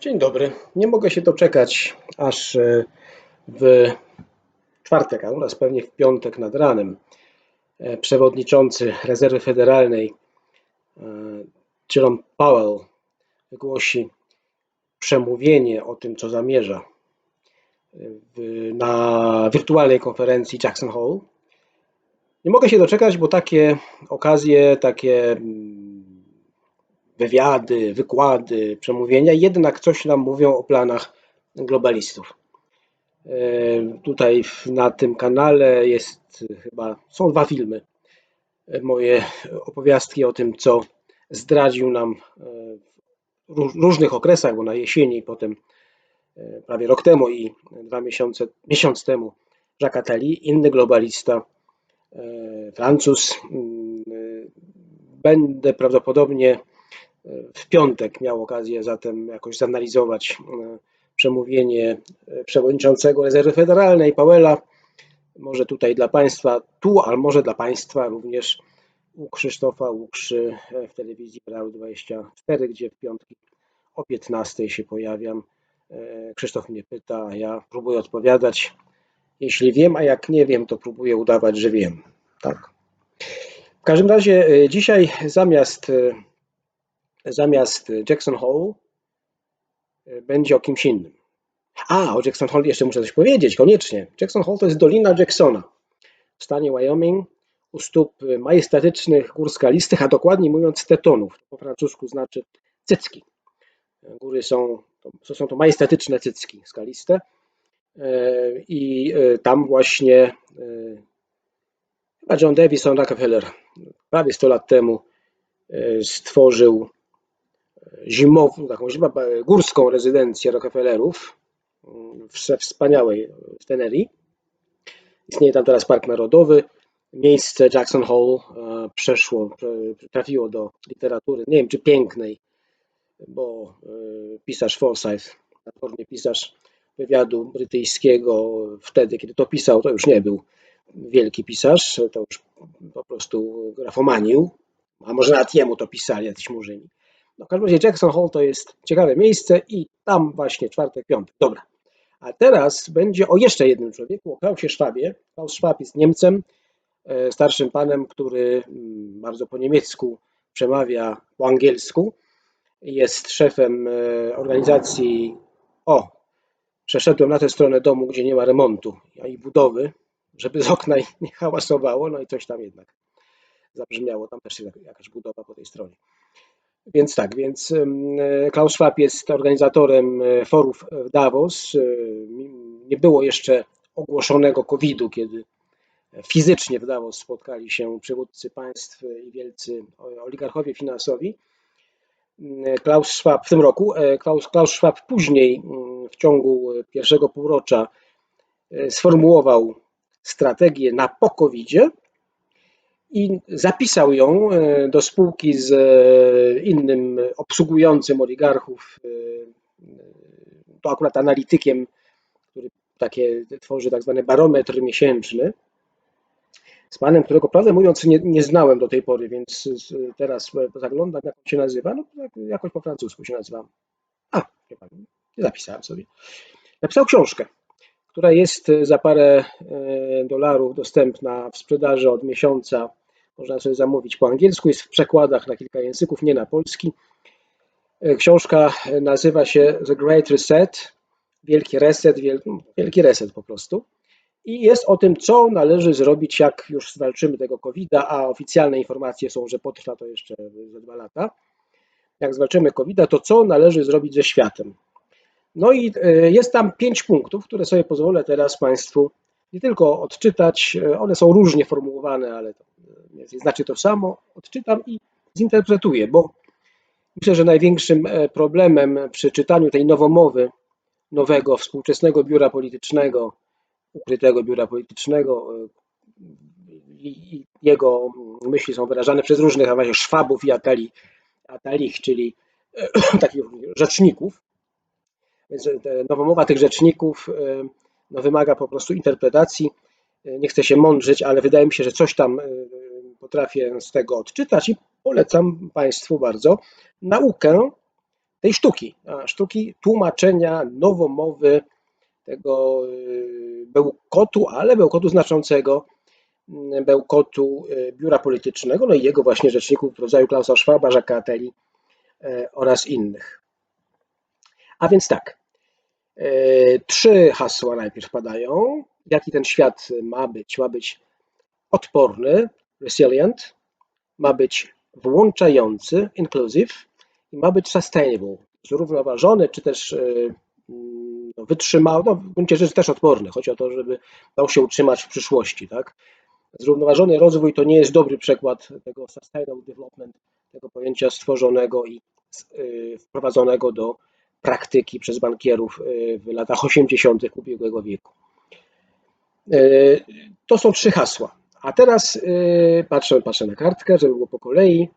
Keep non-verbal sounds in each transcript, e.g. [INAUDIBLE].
Dzień dobry. Nie mogę się doczekać, aż e, w czwartek, a u nas pewnie w piątek nad ranem, e, przewodniczący Rezerwy Federalnej e, Jerome Powell wygłosi przemówienie o tym, co zamierza na wirtualnej konferencji Jackson Hole. Nie mogę się doczekać, bo takie okazje, takie mm, wywiady, wykłady, przemówienia jednak coś nam mówią o planach globalistów. E, tutaj na tym kanale jest chyba, są dwa filmy. E, moje opowiastki o tym, co zdradził nam e, w różnych okresach, bo na jesieni potem prawie rok temu i dwa miesiące, miesiąc temu Jacques Attali, inny globalista, Francuz. Mm, będę prawdopodobnie w piątek miał okazję zatem jakoś zanalizować e, przemówienie e, przewodniczącego Rezerwy Federalnej Pawela. Może tutaj dla Państwa, tu, ale może dla Państwa również u Krzysztofa Łukszy w telewizji Real 24, gdzie w piątki o 15 się pojawiam. E, Krzysztof mnie pyta, a ja próbuję odpowiadać. Jeśli wiem, a jak nie wiem, to próbuję udawać, że wiem. Tak. W każdym razie dzisiaj zamiast zamiast Jackson Hole e, będzie o kimś innym. A, o Jackson Hole jeszcze muszę coś powiedzieć, koniecznie. Jackson Hole to jest Dolina Jacksona w stanie Wyoming u stóp majestatycznych gór skalistych, a dokładniej mówiąc tetonów. Po francusku znaczy cycki. Góry są, to są to majestatyczne cycki skaliste e, i e, tam właśnie chyba John Davison Rockefeller prawie 100 lat temu stworzył zimową, taką górską rezydencję Rockefellerów w wspaniałej w Tenerii. Istnieje tam teraz Park Narodowy. Miejsce Jackson Hole e, przeszło, trafiło do literatury, nie wiem czy pięknej, bo e, pisarz Forsyth, platformie pisarz wywiadu brytyjskiego, wtedy kiedy to pisał, to już nie był wielki pisarz, to już po prostu grafomanił, a może nawet jemu to pisali jacyś murzyni. No, w każdym razie Jackson Hole to jest ciekawe miejsce i tam właśnie czwartek, piątek. Dobra. A teraz będzie o jeszcze jednym człowieku, o Klausie Schwabie. Klaus Schwab jest Niemcem, e, starszym panem, który mm, bardzo po niemiecku przemawia po angielsku. Jest szefem e, organizacji. O, przeszedłem na tę stronę domu, gdzie nie ma remontu i budowy, żeby z okna [LAUGHS] nie hałasowało, no i coś tam jednak zabrzmiało. Tam też jest jakaś budowa po tej stronie. Więc tak, więc Klaus Schwab jest organizatorem e, forów w Davos. E, nie było jeszcze ogłoszonego COVID-u, kiedy fizycznie w Davos spotkali się przywódcy państw i wielcy oligarchowie finansowi. Klaus Schwab w tym roku, e, Klaus, Klaus Schwab później w ciągu pierwszego półrocza sformułował strategię na po covid i zapisał ją e, do spółki z e, innym obsługującym oligarchów, e, to akurat analitykiem, który takie tworzy tak zwany barometr miesięczny, z panem, którego prawdę mówiąc nie, nie znałem do tej pory, więc teraz zaglądam, jak on się nazywa, no tak jakoś po francusku się nazywa. A, nie, nie zapisałem sobie. Napisał książkę, która jest za parę dolarów dostępna w sprzedaży od miesiąca można sobie zamówić po angielsku, jest w przekładach na kilka języków, nie na polski. E, książka nazywa się The Great Reset, Wielki Reset, Wielki Reset po prostu. I jest o tym, co należy zrobić, jak już zwalczymy tego COVID-a, a oficjalne informacje są, że potrwa to jeszcze za dwa lata. Jak zwalczymy COVID-a, to co należy zrobić ze światem? No i e, jest tam pięć punktów, które sobie pozwolę teraz Państwu nie tylko odczytać, e, one są różnie formułowane, ale znaczy to samo, odczytam i zinterpretuję, bo myślę, że największym e, problemem przy czytaniu tej nowomowy nowego, współczesnego biura politycznego, ukrytego biura politycznego, e, i jego myśli są wyrażane przez różnych właśnie szwabów i atali, atalich, czyli [CLEARS THROAT] takich rzeczników. Więc nowomowa tych rzeczników no, wymaga po prostu interpretacji. Nie chcę się mądrzyć, ale wydaje mi się, że coś tam e, potrafię z tego odczytać i polecam Państwu bardzo naukę tej sztuki, sztuki tłumaczenia nowomowy tego bełkotu, ale bełkotu znaczącego, bełkotu biura politycznego, no i jego właśnie rzeczników w rodzaju Klausa Schwaba, Jacques Attali oraz innych. A więc tak, trzy hasła najpierw padają. Jaki ten świat ma być? Ma być odporny, resilient, ma być włączający, inclusive i ma być sustainable, zrównoważony, czy też e, mm, no, wytrzymały, no w gruncie rzeczy też odporny. Chodzi o to, żeby dał się utrzymać w przyszłości. Tak? Zrównoważony rozwój to nie jest dobry przykład tego sustainable development, tego pojęcia stworzonego i e, wprowadzonego do praktyki przez bankierów e, w latach 80. ubiegłego wieku. To są trzy hasła. A teraz patrzę, patrzę na kartkę, żeby było po kolei.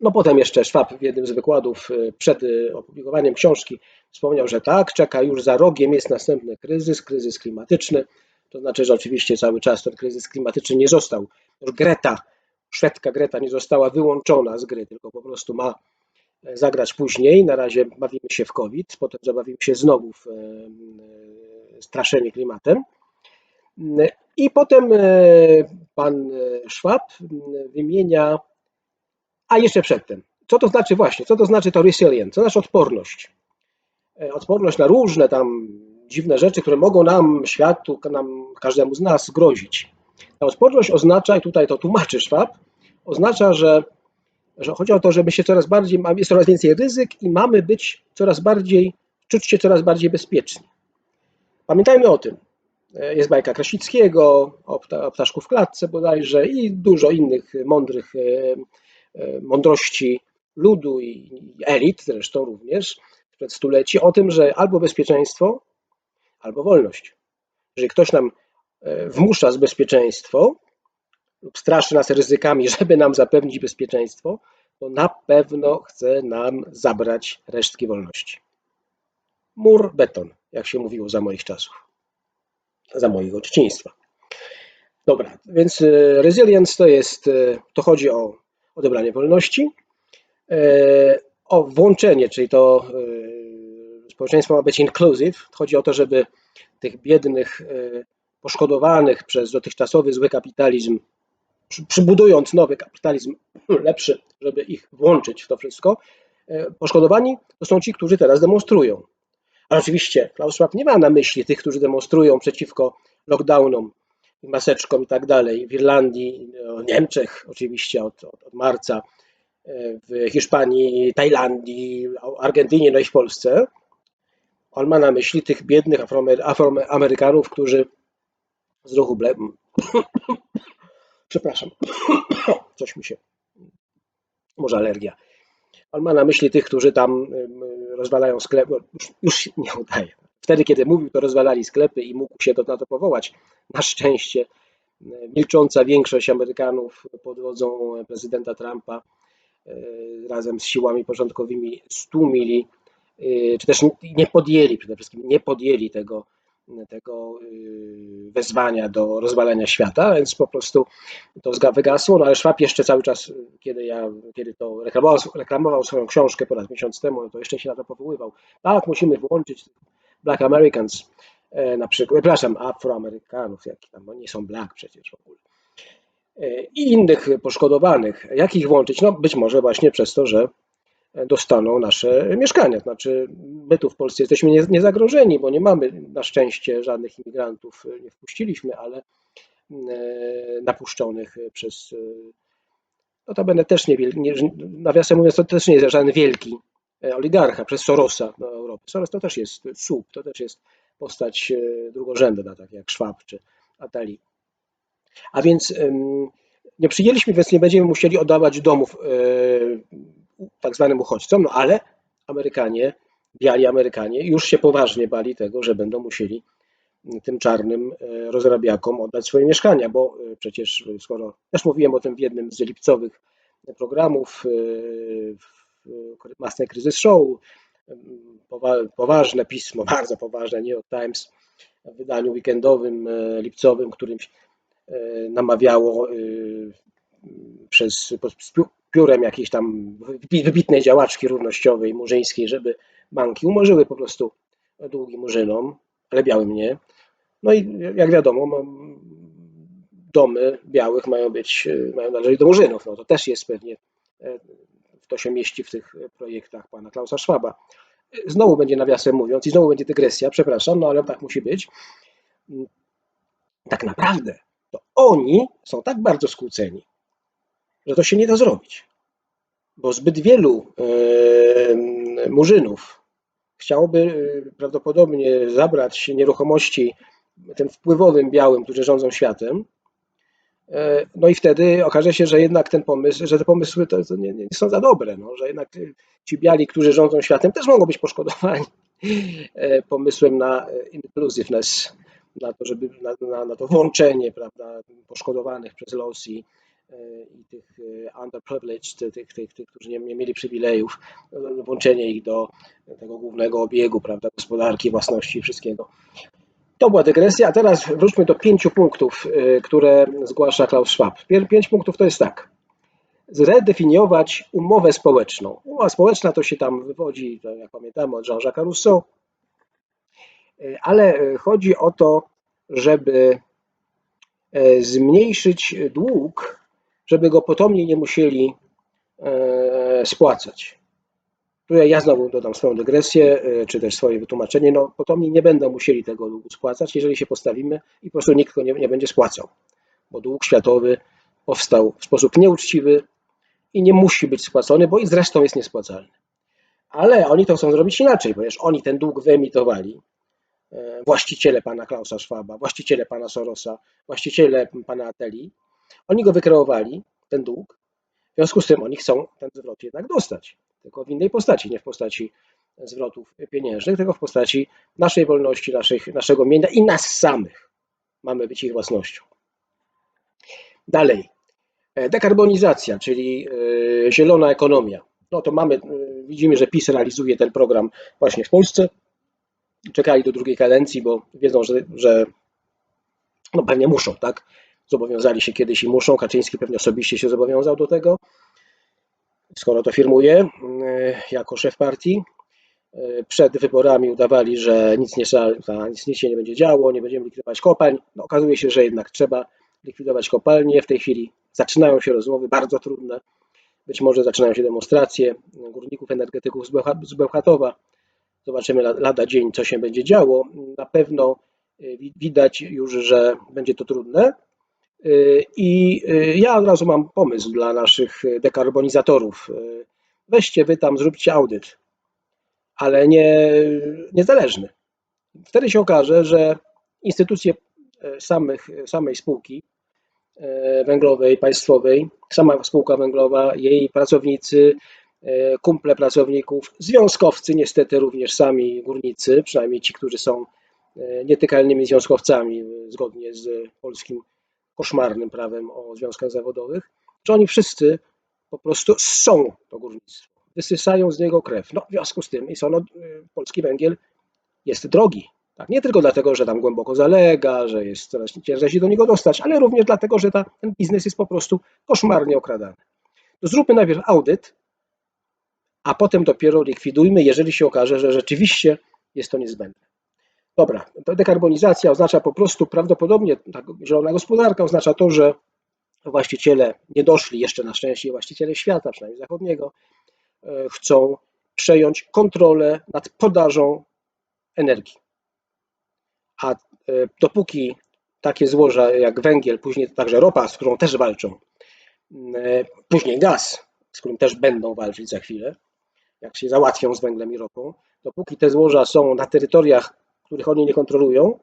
No potem jeszcze Schwab w jednym z wykładów y, przed y, opublikowaniem książki wspomniał, że tak, czeka już za rogiem jest następny kryzys, kryzys klimatyczny. To znaczy, że oczywiście cały czas ten kryzys klimatyczny nie został, Greta, Szwedka Greta nie została wyłączona z gry, tylko po prostu ma e, zagrać później. Na razie bawimy się w COVID, potem zabawimy się znowu w e, e, straszenie klimatem. I potem pan Schwab wymienia a jeszcze przedtem, co to znaczy właśnie, co to znaczy to resilient, co to znaczy odporność? E, odporność na różne tam dziwne rzeczy, które mogą nam, światu, nam, każdemu z nas grozić. Ta odporność oznacza, i tutaj to tłumaczy Schwab, oznacza, że, że chodzi o to, żeby się coraz bardziej, jest coraz więcej ryzyk i mamy być coraz bardziej, czuć się coraz bardziej bezpiecznie. Pamiętajmy o tym. E, jest bajka Krasickiego, o, pta, o ptaszku w klatce bodajże i dużo innych mądrych e, E, mądrości ludu i elit zresztą również przed stuleci o tym, że albo bezpieczeństwo, albo wolność. Jeżeli ktoś nam wmusza z bezpieczeństwo lub straszy nas ryzykami, [LAUGHS] żeby nam zapewnić bezpieczeństwo, to na pewno chce nam zabrać resztki wolności. Mur, beton, jak się mówiło za moich czasów, za mojego dzieciństwa. Dobra, więc e, resilience to jest, to chodzi o odebranie wolności, e, o włączenie, czyli to e, społeczeństwo ma być inclusive. Chodzi o to, żeby tych biednych, e, poszkodowanych przez dotychczasowy zły kapitalizm, przybudując nowy kapitalizm [CLEARS THROAT] lepszy, żeby ich włączyć w to wszystko, poszkodowani to są ci, którzy teraz demonstrują. Ale oczywiście Klaus Schwab nie ma na myśli tych, którzy demonstrują przeciwko lockdownom maseczką i tak dalej. W Irlandii, w Niemczech oczywiście od, od, od marca, w Hiszpanii, Tajlandii, Argentynie, no i w Polsce. On ma na myśli tych biednych Afroamerykanów, którzy z ruchu ble... [COUGHS] Przepraszam, [COUGHS] coś mi się, może alergia. On ma na myśli tych, którzy tam rozwalają sklep, już, już się nie udaje. Wtedy, kiedy mówił, to rozwalali sklepy i mógł się na to powołać. Na szczęście e, milcząca większość Amerykanów pod wodzą prezydenta Trumpa e, razem z siłami porządkowymi stłumili, e, czy też nie podjęli, przede wszystkim nie podjęli tego, tego wezwania do rozwalania świata, więc po prostu to wygasło, no ale Szwab jeszcze cały czas, kiedy ja, kiedy to reklamował, reklamował swoją książkę ponad miesiąc temu, no to jeszcze się na to powoływał. Tak, musimy włączyć Black Americans, e, na przykład, przepraszam, Afroamerykanów, jak tam, oni są black przecież w ogóle, e, i innych poszkodowanych. Jak ich włączyć? No być może właśnie przez to, że dostaną nasze mieszkania. Znaczy, my tu w Polsce jesteśmy niezagrożeni, bo nie mamy na szczęście żadnych imigrantów, nie wpuściliśmy, ale e, napuszczonych przez, no to będę też nie, nie nawiasem mówiąc, to też nie jest żaden wielki E, oligarcha przez Sorosa do Europy. Soros to też jest słup, to też jest postać e, drugorzędna, tak jak Schwab czy Atali. A więc nie przyjęliśmy, więc nie będziemy musieli oddawać domów e, tak zwanym uchodźcom, no ale Amerykanie, biali Amerykanie już się poważnie bali tego, że będą musieli tym czarnym rozrabiakom oddać swoje mieszkania, bo przecież skoro, też mówiłem o tym w jednym z lipcowych programów, Master Kryzys Show, poważne pismo, [LAUGHS] bardzo poważne, New York Times w wydaniu weekendowym, e, lipcowym, którym e, namawiało e, przez piórem jakiejś tam wybi- wybitnej działaczki równościowej, murzyńskiej, żeby banki umorzyły po prostu długi murzynom, ale białym nie. No i jak wiadomo, domy białych mają być, mają należeć do murzynów. No to też jest pewnie, e, to się mieści w tych projektach pana Klausa Schwaba. Znowu będzie nawiasem mówiąc i znowu będzie dygresja, przepraszam, no ale tak musi być. Tak naprawdę to oni są tak bardzo skłóceni, że to się nie da zrobić. Bo zbyt wielu murzynów chciałoby e, prawdopodobnie zabrać nieruchomości tym wpływowym białym, którzy rządzą światem. E, No i wtedy okaże się, że jednak ten pomysł, że te pomysły to, nie, nie są za dobre, no, że jednak ci biali, którzy rządzą światem, też mogą być poszkodowani e, pomysłem na inclusiveness, na to, żeby, na, na, na to włączenie prawda, poszkodowanych przez losy i, i tych e, underprivileged, tych, tych, tych, którzy nie, nie mieli przywilejów, e, włączenie ich do tego głównego obiegu prawda, gospodarki, własności i wszystkiego. To była dygresja, a teraz wróćmy do pięciu punktów, e, które zgłasza Klaus Schwab. Pięć punktów to jest tak. Zredefiniować umowę społeczną. Umowa społeczna to się tam wywodzi, jak pamiętamy, od Jean-Jacques Rousseau, E, ale e, chodzi o to, żeby e, zmniejszyć dług, żeby go potomni nie musieli e, spłacać. Tutaj ja znowu dodam swoją dygresję, e, czy też swoje wytłumaczenie. No, potomni nie będą musieli tego długu spłacać, jeżeli się postawimy i po prostu nikt go nie, nie będzie spłacał, bo dług światowy powstał w sposób nieuczciwy i nie musi być spłacony, bo i zresztą jest niespłacalny. Ale oni to chcą zrobić inaczej, ponieważ oni ten dług wyemitowali, e, właściciele pana Klausa Schwaba, właściciele pana Sorosa, właściciele pana Ateli, oni go wykreowali, ten dług, w związku z tym oni chcą ten zwrot jednak dostać, tylko w innej postaci, nie w postaci zwrotów pieniężnych, tylko w postaci naszej wolności, naszych, naszego mienia i nas samych. Mamy być ich własnością. Dalej, e, dekarbonizacja, czyli e, zielona ekonomia. No to mamy, e, widzimy, że PiS realizuje ten program właśnie w Polsce. Czekali do drugiej kadencji, bo wiedzą, że, że no pewnie muszą, tak? Zobowiązali się kiedyś i muszą. Kaczyński pewnie osobiście się zobowiązał do tego, skoro to firmuje e, jako szef partii. E, Przed wyborami udawali, że nic, nie nic, się nie będzie działo, nie będziemy likwidować kopalń. No, okazuje się, że jednak trzeba likwidować kopalnie. W tej chwili zaczynają się rozmowy bardzo trudne. Być może zaczynają się demonstracje górników, energetyków z Bełcha- z Bełchatowa. Zobaczymy la- lada dzień, co się będzie działo. Na pewno wi- widać już, że będzie to trudne. Y, I y, ja od razu mam pomysł dla naszych dekarbonizatorów. Y, Weźcie wy tam, zróbcie audyt, ale nie niezależny. Wtedy się okaże, że instytucje samych, samej spółki węglowej, państwowej, sama spółka węglowa, jej pracownicy, kumple pracowników, związkowcy, niestety również sami górnicy, przynajmniej ci, którzy są nietykalnymi związkowcami zgodnie z polskim koszmarnym prawem o związkach zawodowych, że oni wszyscy po prostu są to górnictwo, wysysają z niego krew. No, w związku z tym jest ono, e, polski węgiel jest drogi. Tak? Nie tylko dlatego, że tam głęboko zalega, że jest coraz ciężej się do niego dostać, ale również dlatego, że ta, ten biznes jest po prostu koszmarnie okradany. To zróbmy najpierw audyt, a potem dopiero likwidujmy, jeżeli się okaże, że rzeczywiście jest to niezbędne. Dobra, dekarbonizacja oznacza po prostu prawdopodobnie, tak, zielona gospodarka oznacza to, że właściciele nie doszli jeszcze na szczęście, właściciele świata, przynajmniej zachodniego, e, chcą przejąć kontrolę nad podażą energii. A e, dopóki takie złoża jak węgiel, później także ropa, z którą też walczą, e, później gaz, z którym też będą walczyć za chwilę, jak się załatwią z węglem i ropą, dopóki te złoża są na terytoriach, których oni nie kontrolują,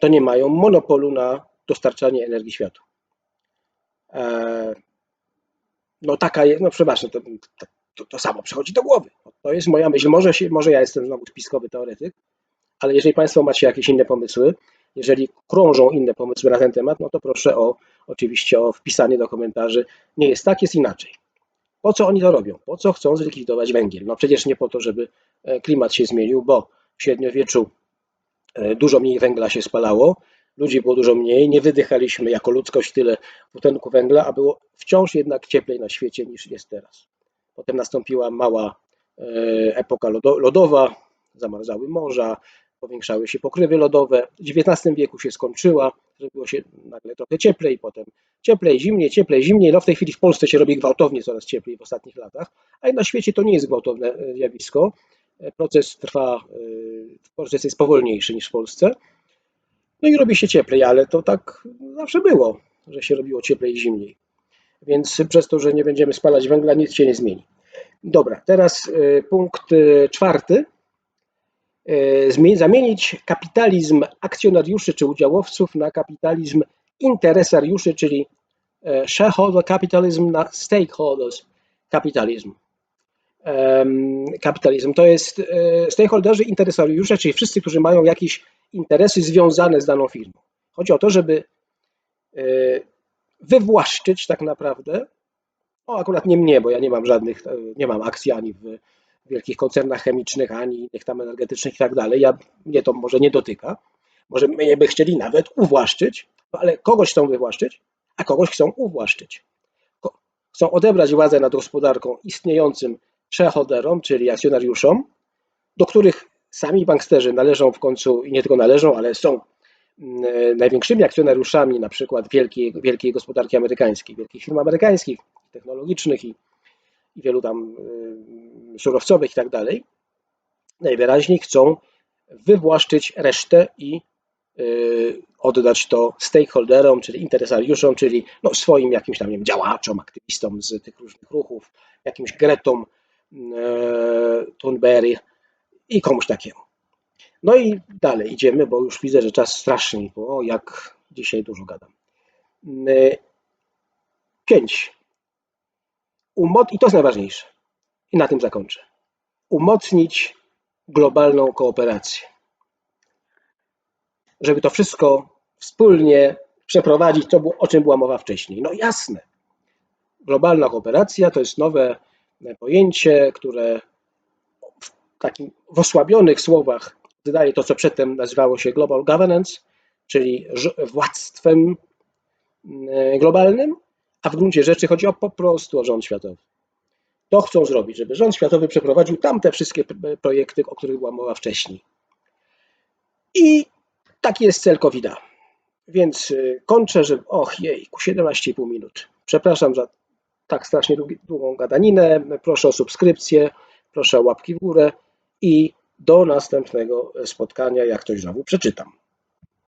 to nie mają monopolu na dostarczanie energii światu. E, No taka jest, no przepraszam, to, to, to samo przychodzi do głowy. To jest moja myśl. Może, się, może ja jestem znowu spiskowy teoretyk, ale jeżeli Państwo macie jakieś inne pomysły, jeżeli krążą inne pomysły na ten temat, no to proszę o oczywiście o wpisanie do komentarzy. Nie jest tak, jest inaczej. Po co oni to robią? Po co chcą zlikwidować węgiel? No przecież nie po to, żeby e, klimat się zmienił, bo w średniowieczu dużo mniej węgla się spalało, ludzi było dużo mniej, nie wydychaliśmy jako ludzkość tyle dwutlenku węgla, a było wciąż jednak cieplej na świecie niż jest teraz. Potem nastąpiła mała e, epoka lodo- lodowa, zamarzały morza, powiększały się pokrywy lodowe. W XIX wieku się skończyła, zrobiło się nagle trochę cieplej, potem cieplej, zimniej, cieplej, zimniej. No w tej chwili w Polsce się robi gwałtownie coraz cieplej w ostatnich latach, a na świecie to nie jest gwałtowne e, zjawisko. Proces trwa, e, proces jest powolniejszy niż w Polsce. No i robi się cieplej, ale to tak zawsze było, że się robiło cieplej i zimniej. Więc przez to, że nie będziemy spalać węgla, nic się nie zmieni. Dobra, teraz e, punkt e, czwarty. Zamienić kapitalizm akcjonariuszy czy udziałowców na kapitalizm interesariuszy, czyli shareholder capitalism na stakeholders capitalism. Kapitalizm to jest e, stakeholderzy, interesariusze, czyli wszyscy, którzy mają jakieś interesy związane z daną firmą. Chodzi o to, żeby e, wywłaszczyć tak naprawdę, no akurat nie mnie, bo ja nie mam żadnych, e, nie mam akcji ani w wielkich koncernach chemicznych, ani innych tam energetycznych i tak dalej. Ja, mnie to może nie dotyka. Może mnie by chcieli nawet uwłaszczyć, ale kogoś chcą wywłaszczyć, a kogoś chcą uwłaszczyć. Chcą odebrać władzę nad gospodarką istniejącym shareholderom, czyli akcjonariuszom, do których sami banksterzy należą w końcu i nie tylko należą, ale są mm, e, największymi akcjonariuszami na przykład wielkiej, wielkiej gospodarki amerykańskiej, wielkich firm amerykańskich, technologicznych i, i wielu tam y, surowcowych i tak dalej, najwyraźniej chcą wywłaszczyć resztę i y, oddać to stakeholderom, czyli interesariuszom, czyli no, swoim jakimś tam nie wiem, działaczom, aktywistom z tych różnych ruchów, jakimś Gretom e, Thunberg i komuś takiemu. No i dalej idziemy, bo już widzę, że czas strasznie, bo jak dzisiaj dużo gadam. Y, Pięć. Umoc- I to jest najważniejsze. I na tym zakończę. Umocnić globalną kooperację. Żeby to wszystko wspólnie przeprowadzić, to, o czym była mowa wcześniej. No jasne. Globalna kooperacja to jest nowe pojęcie, które w takim w osłabionych słowach oddaje to, co przedtem nazywało się global governance, czyli władztwem mm, globalnym, a w gruncie rzeczy chodzi o po prostu o rząd światowy. To chcą zrobić, żeby rząd światowy przeprowadził tamte wszystkie projekty, o których była mowa wcześniej. I taki jest cel covid -a. Więc y, kończę, że och jejku, 17,5 minut. Przepraszam za tak strasznie długą gadaninę. Proszę o subskrypcję, proszę o łapki w górę i do następnego spotkania, jak coś znowu przeczytam.